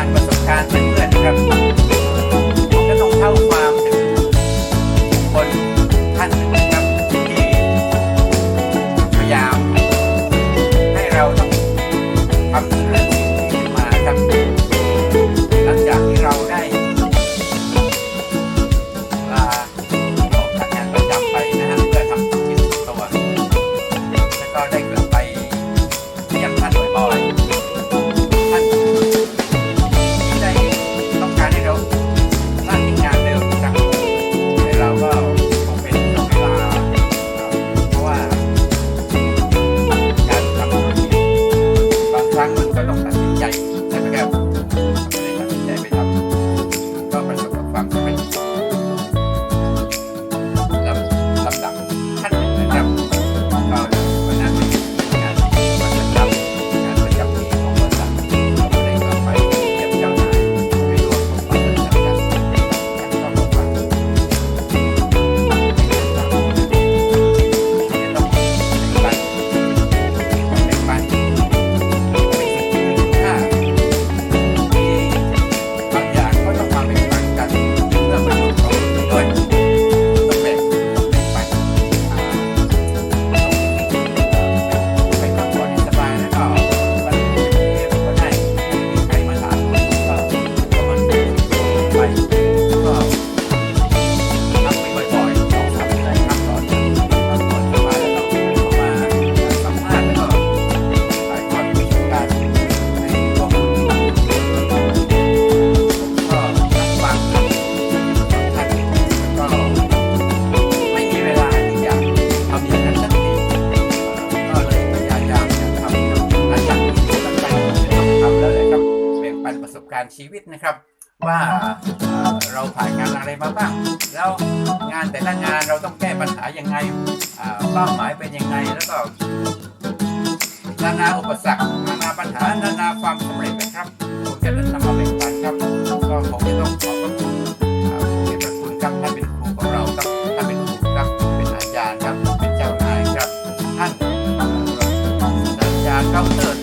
การประสบการณ์เพื่อนๆครับ การชีวิตนะครับ ว่าเราผ่านงานอะไรมาบ้างแล้วงานแต่ละงานเราต้องแก้ปัญหายังไงเป้าหมายเป็นยังไงแล้วก็นานาอุปสรรคนานาปัญหานานาความสำเร็จนะครับผมจะนำมาแบ่งปันครับก็ผมจะต้องขอบคุณผู้ที่ประคุณครับท่านเป็นครูของเราครับท่านเป็นครูครับเป็นอาจารย์ครับเป็นเจ้านายครับท่านอาจารย์ดร